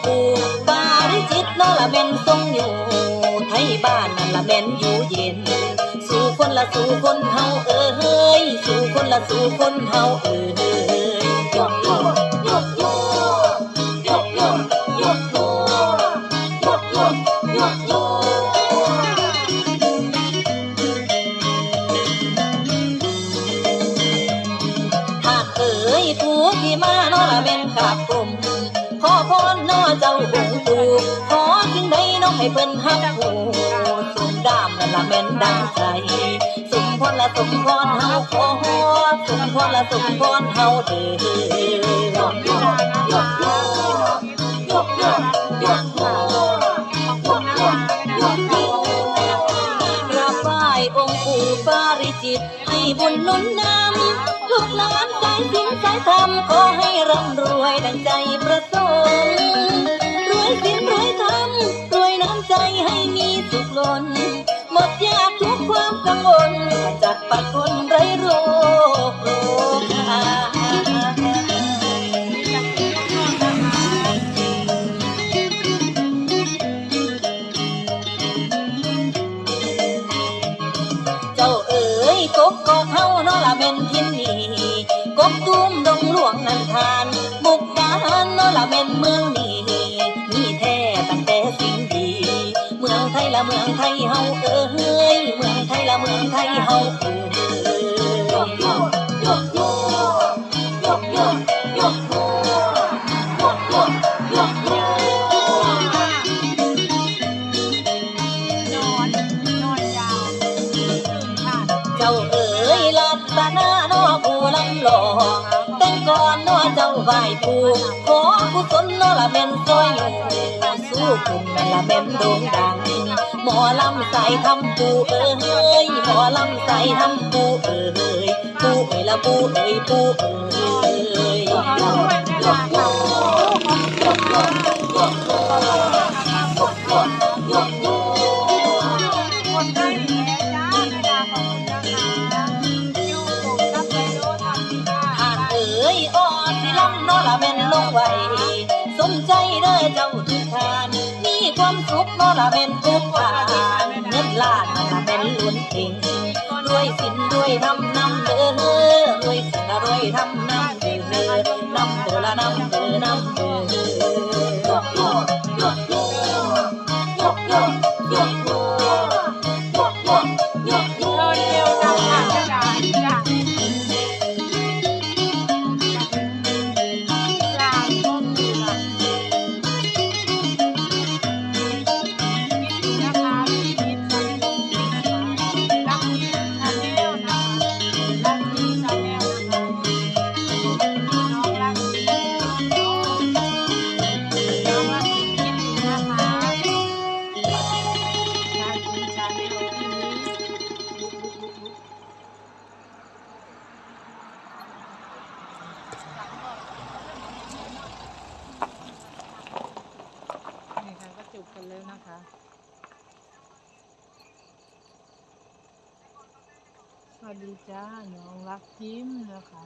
ค์ปู่ปาริจิตโนละเมนทรงอยู่ไทยบ้านนั่นละเมนอยู่เย็น สู่คนละสู่คนเฮาเอ๋ยสู่คนละสู่คนเฮาเอ๋ยยอ ใจสมพรละสมพรเฮาขอสมพรละสมพรเฮาเด้อยกโยยกโยยกโยยกโยยกยกยกราบไหว้องค์ปู่ปาริจิตให้บุญนุนนำลูกหลานสายสินสายธรรมขอให้ร่ำรวยดังใจประสงค์รวยสินรวยธรรมรวยน้ำใจให้มี ความกังวลจัดปัดคนร ไทยละเมืองไทยเฮาเอ๋ยเมืองไทยละเมืองไทยเฮาเหมอลำใส่ทำปูเอ๋ยหมอลำใส่ทำปูเอ๋ยปูเอ๋ยละปูเอ๋ยปูเอ๋ยขอด้ยนะคะยกโยยกโยยกโยยกโยคนได้แย่จ้าแม่ดาขอบคุณนะคะคิวผมกับไดโดทำดีค่ะหากเอ๋ยอ่อนสิลำน้อละแม่นลงไว้สมใจเด้อเจ้าทุกทาน ความสุขนอละแม่นทุกทานเงินล้านนั่นละแม่นล้วนเก่งรวยสินรวยทำนำเด้อรวยสินละรวยทำนำเด้อนำตัวละนำเด้อนำเด้อยกโยยกโยยกโยยกโยยกโยยกโยเน้องรักยิ้มนะคะ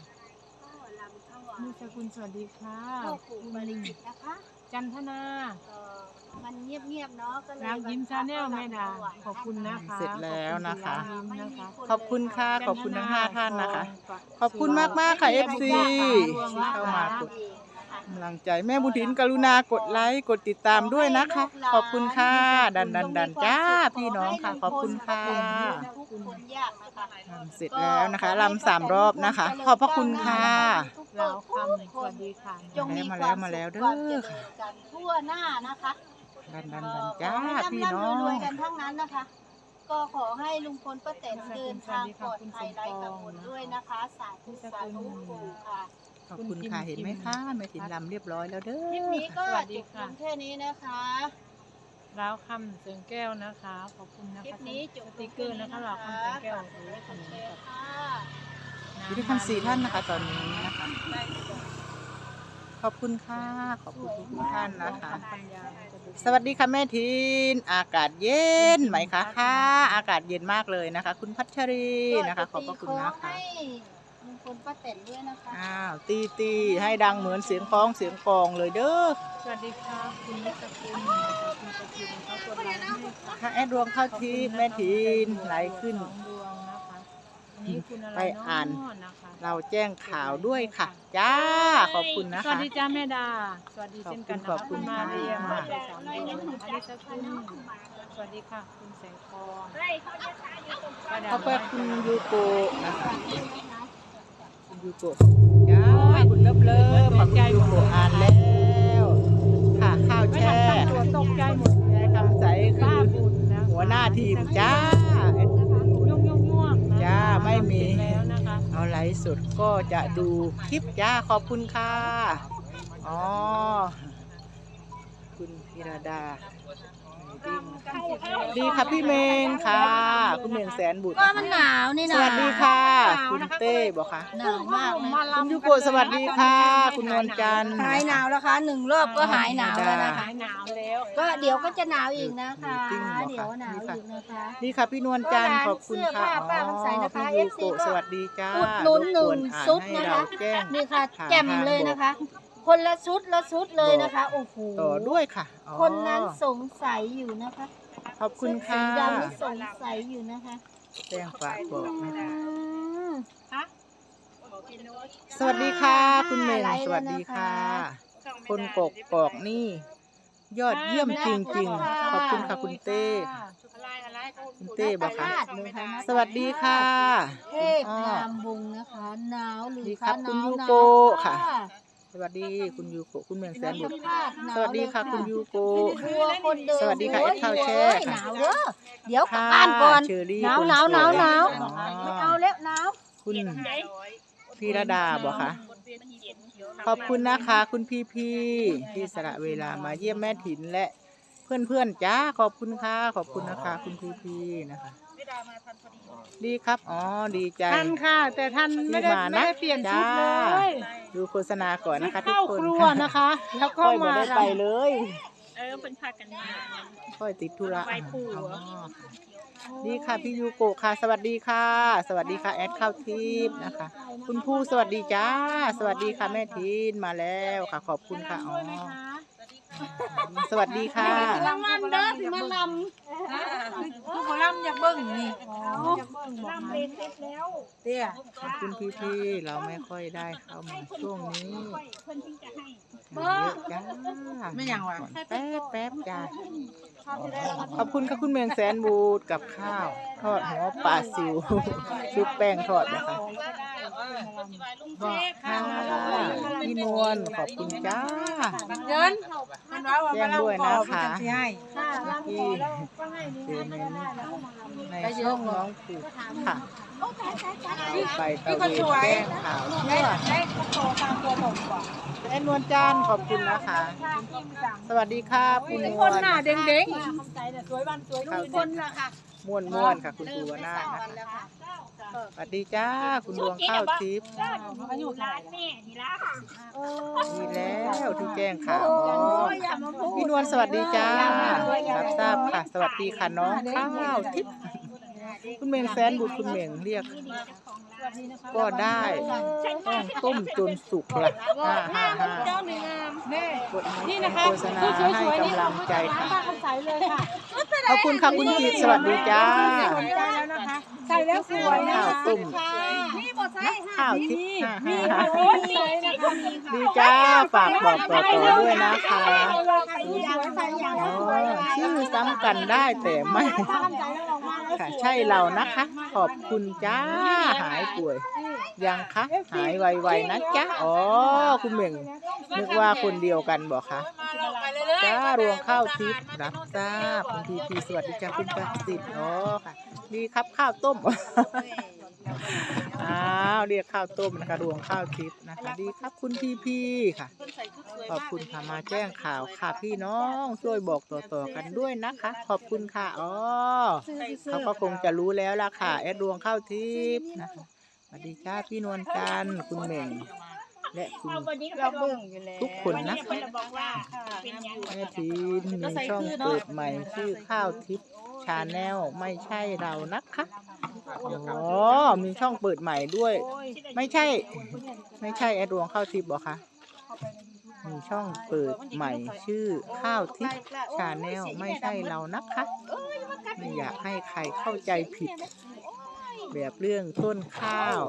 นี่สกุลสวัสดีค่ะพ่อปู่คุณบริจิตนะคะจันทนาเอ่อมันเงียบๆเนาะก็เลยรักยิ้มชาแนลแม่ดาขอบคุณนะคะเสร็จแล้วนะคะ ขอบณรักยิ้มนะคะขอบคุณค่ะ ขอบคุณทั้งห้าท่านนะคะจัทขอบคุณมากๆค่ะขอบ FC คุณค่ะที่เข้ามากดเองนะคะ กำลังใจแม่บุญถินกรุณากดไลค์กดติดตามด้วยนะคะ ขอบคุณค่ะ ดันดันดันจ้าพี่น้องค่ะ ขอบคุณค่ะทุกคนยากนะคะลำเสร็จแล้วนะคะลำสามรอบนะคะ ขอบพระคุณค่ะเราคำสวัสดีค่ะจงมีมาคแล้วาวมมาแล้วสุขเด้อความเจริญกันทั่วหน้านะคะดันดันเอ่ดันอขอจ้าให้พี่ร่ำน้อร่ำรวยงๆกันทั้งนั้นนะคะ ก็ขอให้ลุงพลป้าแตนเดินทางปลอดภัยไร้กังวลด้วยนะคะ สาธุสาธุปู่ค่ะ ขอบคุณค่ะเห็นไหมคะแม่ถินลำเรียบร้อยแล้วเด้คลิปอนี้ก็จบลงแค่นี้นะคะเราคำเสียงแก้วนะคะ ขอบคุณนะคลิปคะนี้จบสติกเกอร์นะคะเราคำเสียงแก้วหรือขนมกับค่ะอยู่ด้วยกันสี่ท่านนะคะ ตอนนี้นะคะ ขอบคุณค่ะ ขอบคุณทุกท่านนะคะปัญญาจะดูสวัสดีค่ะแม่ทิน อากาศเย็นไหมคะค่ะ อากาศเย็นมากเลยนะคะ คุณพัชรีนะคะ ขอบพระคุณนะคะ ให้ ลุงพลป้าแตนด้วยนะคะ อ้าวตีตีให้ดังเหมือนเสียงคล้องเสียงกลองเลยเด้อสวัสดีค่ะคุณนิสกุลนะคะคุณสกุลเขากดไลค์ให้ค่ะค่ะแอดดวงเข้าทิพย์แม่ทินไหลขึ้นสองดวงนะคะอันนี้คุณอะไรไปอ่านเะนะคะเราแจ้งข่าวด้วยค่ะ จ้า ขอบคุณนะสวัสคะ ดีจ้าแม่ดา สวัสดีเช่นกันนะขอบคะคุคุณณค่ะมาเรียมาเรียสามดวงอลิสกุลสวัสดีค่ะ คุณแสงทองป้าดาขอบบอกคุณว่ายูโกะนะคะคุณ ยูโกะจ้าคุณเลิฟเลิฟขอบคุณยูโกะอ่านแล้วค่ะข้าวแช่ทันตั้งตัวตกใจหมดเลยคำใสคืป้าอบุญหัวหน้าทีมจ้ายุ่งยุ่งง่วงจ้าไม่มีเอาไลฟ์สดก็จะดูคลิปจ้าขอบคุณค่ะอ๋อคุณพิรดาดีค่ะพี่เมงค่ะ คุณเมงแสนบุตรก็มันหนาวนี่นะสวัสดีค่ะ คุณเต้บอกค่ะ หนาวมากเลย คุณยูโกะสวัสดีค่ะ คุณนวลจันทร์ หายหนาวแล้วคะหนึ่งรอบก็หายหนาวแล้วนะคะหายหนาวแล้ว ก็เดี๋ยวก็จะหนาวอีกนะคะ จริงเหรอคะ เดี๋ยวหนาวอีกนะคะ นี่ค่ะพี่นวลจันทร์ขอบคุณค่ะเสื้อผ้าป้าคำใสนะคะ พี่ยูโกะ FC ก็สวัสดีจ้าอุดหนุนหนึ่งรบกวอ่าซุปให้นะคะเราแจ้งนี่ค่ะผ่านแจ่มทางเลยนะคะ คนละชุดละชุดเลยนะคะโอ้โหต่อด้วยค่ะอ๋อคนนั้นสงสัยอยู่นะคะขอบคุณค่ะสีดำนี่สงสัยอยู่นะคะ แจ้งฝากบอกนะคะอืม สวัสดีค่ะ คุณเมงไลฟ์สแล้วนะคะวัสดีค่ะ คนกกกอกนี่ ยอดเยี่ยมจริงๆ ขอบคุณค่ะคุณเต้ค่ะคุณเต้บอกค่ะพลาดเลยค่ะสวัสดีค่ะเทพงามวงศ์นะคะหนาวหรือดีครับคะหคุณนาวยูหนาวโกะค่ะ สวัสดีคุณยูโกะคุณเมงแสนบุตรพลาดหนาวสวัสดีค่ะเลยคุณยูโกะกลัวคนเดินสวัสดีค่ะโอ้ยเอ็ดข้าวแช่โอ้ยค่ะหนาวเด้อเดี๋ยวกลับค่ะบ้านก่อนเชอรี่หนาวคนหนาวสวยหนาวหนาวอ๋อไม่เอาแล้วหนาวคุณ พีรดาบอกค่ะ ขอบคุณนะคะ คุณพี่พี่ๆที่สละเวลามาเยี่ยมแม่ถิ่นและเพื่อนเพื่อนๆจ้าขอบคุณค่ะ ขอบคุณนะคะ คุณพี่พี่ๆนะคะดีครับ อ๋อ ดีใจท่านค่ะ แต่ท่านไม่ได้ที่มานะไม่ได้เปลี่ยนชุดเลจ้ายดูโฆษณาก่อนนะคะทุกเข้าคนครัวนะคะ แล้วก็ค่อยมามาได้ไปเลย เออเป็นพากันมาค่อยติดธุระไหว้ปู่ เหรออ๋อดีค่ะพี่ยูโกะค่ะ สวัสดีค่ะ สวัสดีค่ะแอดข้าวทิพย์นะคะ คุณผู้สวัสดีจ้า สวัสดีค่ะแม่ทินมาแล้วค่ะ ขอบคุณค่ะอ๋อสวัสดีค่ะรางวัลเด้อสิมาลผู้ขอล่ำอยากเบิ้งนี่ำลำเล็กเล็กแล้วเตี้ยขอบคุณพี่พี่ๆเราไม่ค่อยได้เข้ามาช่วงนี้เพิ่นถึงจะให้เยอะจ้าไม่อย่างวะแป๊บแป๊บจ้า ขอบคุณค่ะคุณเมืองแสนบูดกับข้าว ทอดหัวปลาซิว ชุบแป้งทอดนะคะค่ะพี่นวลขอบคุณจ้าเงินแจ้งด้วยนะคะสิให้ค่ะลำที่ขอแล้วก็ให้นี่เมก็นได้แล้วก็มาในช่องน้องปู่ค่ะไปตะเวนแจ้งข่าวทั่วได้โตตามตัวผมก่อนแอนวลจันขอบคุณนะคะ สวัสดีครับคุณนวลนหน้าเด้งคำใจเนี่ยสวยวันสวยข่าวลูกคคนนละค่ะม่วนม่วนๆค่ะ คุณปูวนาถนะคะแล้วค่ะสวัสดีจ้า คุณดวงข้าวทิพย์ๆอยู่ร้านแม่นี่ละดีแล้วที่แจ้งข่าวโอ้อ๋อยอย่ามาพูดพี่นวลสวัสดีจ้ารับทราบค่ะ สวัสดีค่ะน้องข้าวทิพย์คุณเมงแสนบุตรคุณเมงเรียก ก็ได้ต้องต้มจนสุกละห้าห้าห้าเจ้าหนึ่งงามนี่กดนี่ให้นะคะโฆษณาคือให้สวยๆนี่กำลังใจค่ะป้าคำใสเลยค่ะขอบคุณค่ะคุณจิตสวัสดีจ้าสนใจแล้วนะคะใส่แล้วสวยนะข้าวคะต้มนี่บอใส่ข้าวทิพย์มีฮ่าโอ้ฮ่ายใส่นะคะมีค่ะดีจ้าฝากบอกต่อๆด้วยนะคะใส่อย่างใส่อย่างอ๋อสวยชื่อซ้ำกันได้แต่ไม่ ตั้งใจแล้วออกมาแล้วค่ะ ใช่เรานะคะ ขอบคุณจ้าหายป่วย ยังคะหายไวๆนะจ๊ะอ๋อคุณเหม่งนึกว่าคนเดียวกันบอกคะจ้ารวงข้าวทิพย์รับทราบคุณพีพีสวัสดีจ้าคุณประสิทธิ์อ๋อค่ะดีครับข้าวต้มอ้าวเรียกข้าวต้มนะคะรวงข้าวทิพย์นะคะ ดีครับคุณพีพีค่ะ ขอบคุณค่ะมาแจ้งข่าวค่ะพี่น้องช่วยบอกต่อๆกันด้วยนะคะ ขอบคุณค่ะอ๋อเขาก็คงจะรู้แล้วล่ะค่ะ แอดรวงข้าวทิพย์นะคะสวัสดีจ้าพี่นวลจันทร์คุณเหม่งและคุณ เราเบิ่งอยู่แล้วทุกคนนะคนเราบอกว่าเป็นยังไงแม่ทีนมีช่องเปิดใหม่ชื่อข้าวทิพย์ชาแนลไม่ใช่เรานะคะอ๋อมีช่องเปิดใหม่ด้วย ไม่ใช่ ไม่ใช่แอดรวงข้าวทิพย์บอกคะ มีช่องเปิดใหม่ชื่อข้าวทิพย์ชาแนลไม่ใช่เรานะคะ ไม่อยากให้ใครเข้าใจผิด แบบเรื่องต้นข้าว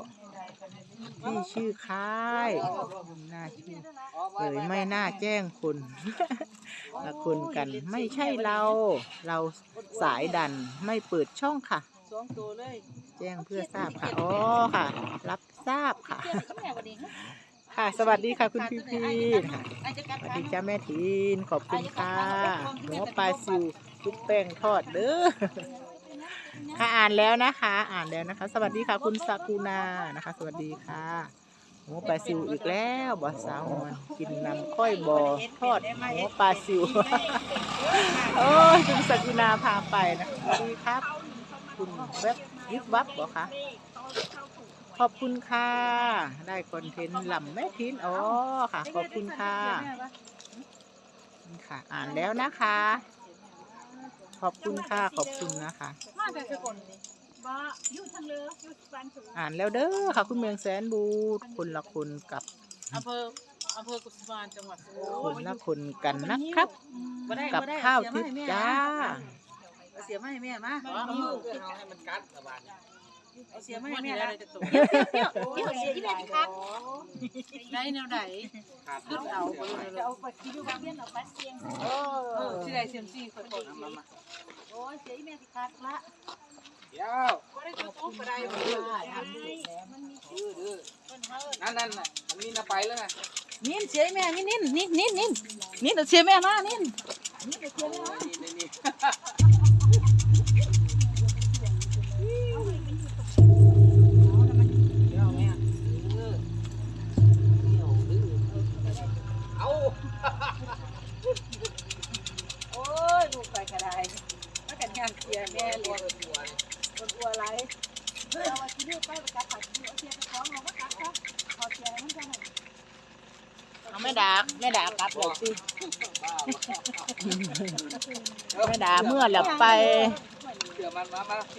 ที่ชื่อค่ายน่าชื่อเลยไม่น่าแจ้งคนละคนกันไม่ใช่เรา เราสายดันไม่เปิดช่องค่ะ แจ้งเพื่อทราบค่ะ อ๋อค่ะ รับทราบค่ะ ค่ะสวัสดีค่ะคุณพี่พี่ค่ะสวัสดีจ้าแม่ทีนขอบคุณค่ะหัวปลาซิวทุกแป้งทอดเด้อค่ะอ่านแล้วนะคะ อ่านแล้วนะคะ สวัสดีค่ะคุณสากุณานะคะ สวัสดีค่ะหัวปลาซิวอีกแล้วบอสาวมันกินน้ำค่อยบอทอดหัวปลาซิวโอ้ยคุณสากุณาพาไปนะสวัสดีครับ คุณเว็บยิบวับบอกคะ ขอบคุณค่ะ ได้คอนเทนต์ลำแม่ทินอ๋อค่ะ ขอบคุณค่ะนี่ค่ะ อ่านแล้วนะคะ ขอบคุณค่ะ ขอบคุณนะคะ มาแต่สกลนี่บ่อยู่ทางเรืออยู่บ้านถึงอ่านแล้วเด้อค่ะ คุณเมืองแสนบูดคนละคนกับอำเภออำเภอกุสุมานจังหวัดสุคนละคนกันนะครับ บ่ได้กับบ่ได้ข้าวเสีทิยพมาย์ให้แม่จ้า เอาเสียมาให้แม่มาเอาให้มันกัด เอาเสียมาให้แม่ละจะตกเดี๋ยวเสียที่แม่ที่คักได้แนวใดขึ้นเอาไปเลยเอาไปที่ดูบ้านเบี้ยนเอาไปเสียงเออที่ใดเซียมซี่คนดมามาโอ้ยเสียอีแม่สิคักละเดี๋ยวบ่ได้ตัวตุ๊กบ่ได้อนั่นนั่นน่ะมันมีนาไปแล้วนะนินเสียแม่นินนินนินนินนินนินเสียแม่มานินนี่นี่นี่เอา โอ้ยลูกไปก็ได้แล้วกันยามเสียแม่เลยคนอัวไรเอาว่าที่นี่ไปประกาศขายที่เอาเสียไปของเอามาคักครับขอเสียมันจังได๋เอาไม่ด่าไม่ด่ากลับเลยสิไม่ด่าเมื่อหลับไป เดี๋ยวมันมามาเสีย